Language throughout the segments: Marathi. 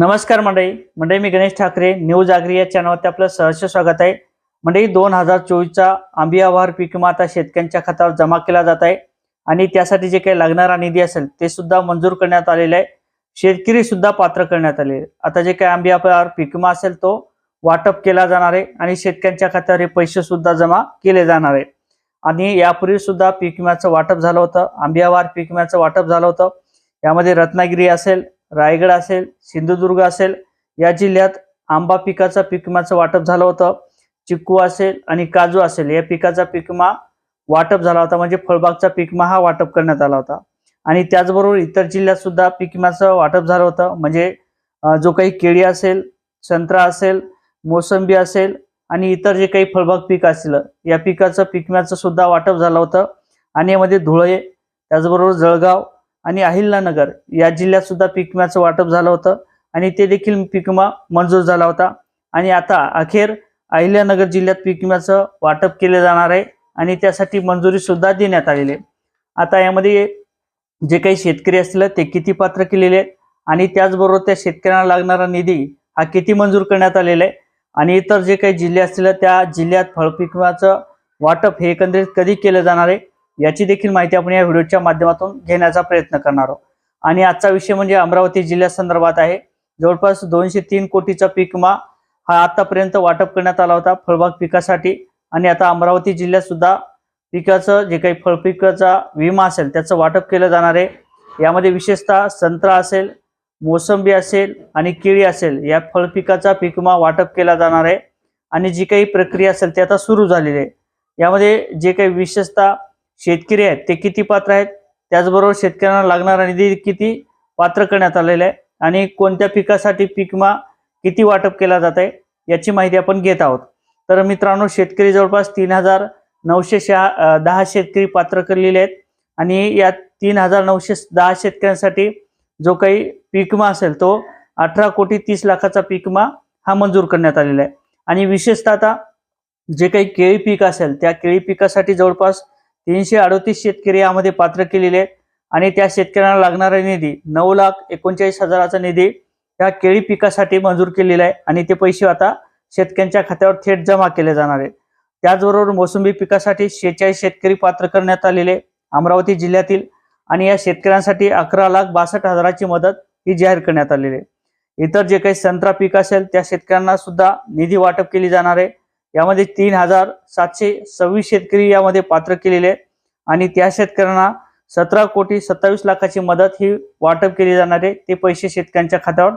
नमस्कार मंडळी. मंडळी मी गणेश ठाकरे न्यूज आगरी या चॅनलवरती आपलं सहर्ष स्वागत आहे. मंडळी दोन हजार चोवीसचा आंबी आभार पीक विमा आता शेतकऱ्यांच्या खात्यावर जमा केला जात आहे. आणि त्यासाठी जे काही लागणारा निधी असेल ते सुद्धा मंजूर करण्यात आलेले आहे. शेतकरी सुद्धा पात्र करण्यात आले. आता जे काही आंबी आभार पीक विमा असेल तो वाटप केला जाणार आहे. आणि शेतकऱ्यांच्या खात्यावर हे पैसे सुद्धा जमा केले जाणार आहे. आणि यापूर्वी सुद्धा पीक विम्याचं वाटप झालं होतं. आंबी आभार पीक विम्याचं वाटप झालं होतं. यामध्ये रत्नागिरी असेल रायगड असेल सिंधुदुर्ग असेल या जिल्ह्यात आंबा पिकाचा पीक वाटप झालं होतं. चिक्कू असेल आणि काजू असेल या पिकाचा पीक विमा वाटप झाला होता. म्हणजे फळबागचा पीक विमा हा वाटप करण्यात आला होता. आणि त्याचबरोबर इतर जिल्ह्यात सुद्धा पीक विम्याचं वाटप झालं होतं. म्हणजे जो काही केळी असेल संत्रा असेल मोसंबी असेल आणि इतर जे काही फळबाग पीक असेल या पिकाचं पीक विम्याचं सुद्धा वाटप झालं होतं. आणि यामध्ये धुळे त्याचबरोबर जळगाव आणि अहिल्यानगर या जिल्ह्यात सुद्धा पीक विम्याचं वाटप झालं होतं. आणि ते देखील पीक विमा मंजूर झाला होता. आणि आता अखेर अहिल्यानगर जिल्ह्यात पीक विम्याचं वाटप केले जाणार आहे आणि त्यासाठी मंजुरी सुद्धा देण्यात आलेली आहे. आता यामध्ये जे काही शेतकरी असतील ते किती पात्र केलेले आहेत आणि त्याचबरोबर त्या शेतकऱ्यांना लागणारा निधी हा किती मंजूर करण्यात आलेला आहे. आणि इतर जे काही जिल्हे असतील त्या जिल्ह्यात फळपिकम्याचं वाटप हे एकंदरीत कधी केलं जाणार आहे? याची देखील माहिती आपण या व्हिडिओच्या माध्यमातून घेण्याचा प्रयत्न करणार आहोत. आणि आजचा विषय म्हणजे अमरावती जिल्ह्यासंदर्भात आहे. जवळपास दोनशे तीन कोटीचा पीक विमा हा आतापर्यंत वाटप करण्यात आला होता फळबाग पिकासाठी. आणि आता अमरावती जिल्ह्यात सुद्धा पिकाचं जे काही फळपिकाचा विमा असेल त्याचं वाटप केलं जाणार आहे. यामध्ये विशेषतः संत्रा असेल मोसंबी असेल आणि केळी असेल या फळपिकाचा पीक विमा वाटप केला जाणार आहे. आणि जी काही प्रक्रिया असेल ती आता सुरू झालेली आहे. यामध्ये जे काही विशेषतः शेतकरी आहेत ते किती पात्र आहेत? त्याचबरोबर शेतकऱ्यांना लागणारा निधी किती पात्र करण्यात आलेला आहे? आणि कोणत्या पिकासाठी पीकमा किती वाटप केला जात आहे? याची माहिती आपण घेत आहोत. तर मित्रांनो शेतकरी जवळपास तीन हजार नऊशे शहा दहा शेतकरी पात्र करलेले आहेत. आणि या तीन हजार नऊशे दहा शेतकऱ्यांसाठी जो काही पिकमा असेल तो अठरा कोटी तीस लाखाचा पीकमा हा मंजूर करण्यात आलेला आहे. आणि विशेषतः आता जे काही केळी पीक असेल त्या केळी पिकासाठी जवळपास तीनशे अडोतीस शेतकरी यामध्ये पात्र केलेले आहेत. आणि त्या शेतकऱ्यांना लागणारा निधी नऊ लाख एकोणचाळीस हजाराचा निधी या केळी पिकासाठी मंजूर केलेला आहे. आणि ते पैसे आता शेतकऱ्यांच्या खात्यावर थेट जमा केले जाणार आहे त्याचबरोबर मोसंबी पिकासाठी शेहेचाळीस शेतकरी पात्र करण्यात आलेले अमरावती जिल्ह्यातील आणि या शेतकऱ्यांसाठी अकरा लाख बासष्ट हजाराची मदत ही जाहीर करण्यात आलेली आहे. इतर जे काही संत्रा पीक असेल त्या शेतकऱ्यांना सुद्धा निधी वाटप केली जाणार आहे. यामध्ये तीन हजार सातशे सव्वीस शेतकरी यामध्ये पात्र केलेले आहेत. आणि त्या शेतकऱ्यांना सतरा कोटी सत्तावीस लाखाची मदत ही वाटप केली जाणार आहे. ते पैसे शेतकऱ्यांच्या खात्यावर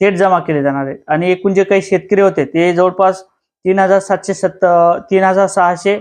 थेट जमा केले जाणार आहेत. आणि एकूण जे काही शेतकरी होते ते जवळपास तीन हजार सातशे सत्त तीन हजार सहाशे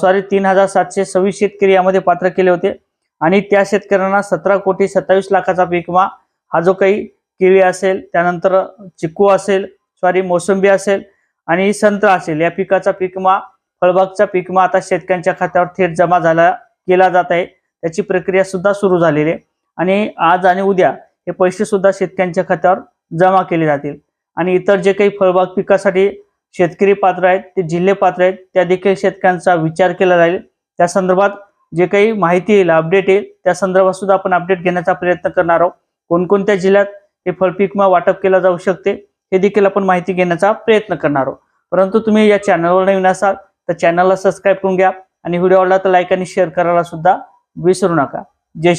सॉरी तीन हजार सातशे सव्वीस शेतकरी यामध्ये पात्र केले होते. आणि त्या शेतकऱ्यांना सतरा कोटी सत्तावीस लाखाचा पीक विमा हा जो काही केळी असेल त्यानंतर चिक्कू असेल सॉरी मोसंबी असेल आणि संत्रा असेल. या पिकाचा पिकमा फळबागचा पिकमा आता शेतकऱ्यांच्या खात्यावर थेट जमा झाला केला जात आहे. त्याची प्रक्रिया सुद्धा सुरू झालेली आहे. आणि आज आणि उद्या हे पैसे सुद्धा शेतकऱ्यांच्या खात्यावर जमा केले जातील. आणि इतर जे काही फळबाग पिकासाठी शेतकरी पात्र आहेत ते जिल्हे पात्र आहेत त्या देखील शेतकऱ्यांचा विचार केला जाईल. त्या संदर्भात जे काही माहिती येईल अपडेट येईल त्या संदर्भात सुद्धा आपण अपडेट घेण्याचा प्रयत्न करणार आहोत. कोणकोणत्या जिल्ह्यात हे फळपीकमा वाटप केला जाऊ शकते हे देखील आपण माहिती घेण्याचा प्रयत्न करणार आहोत. परंतु तुम्ही या चॅनलवर नवीन असाल तर चॅनलला सबस्क्राईब करून घ्या आणि व्हिडिओ आवडला तर लाईक आणि शेअर करायला सुद्धा विसरू नका. जय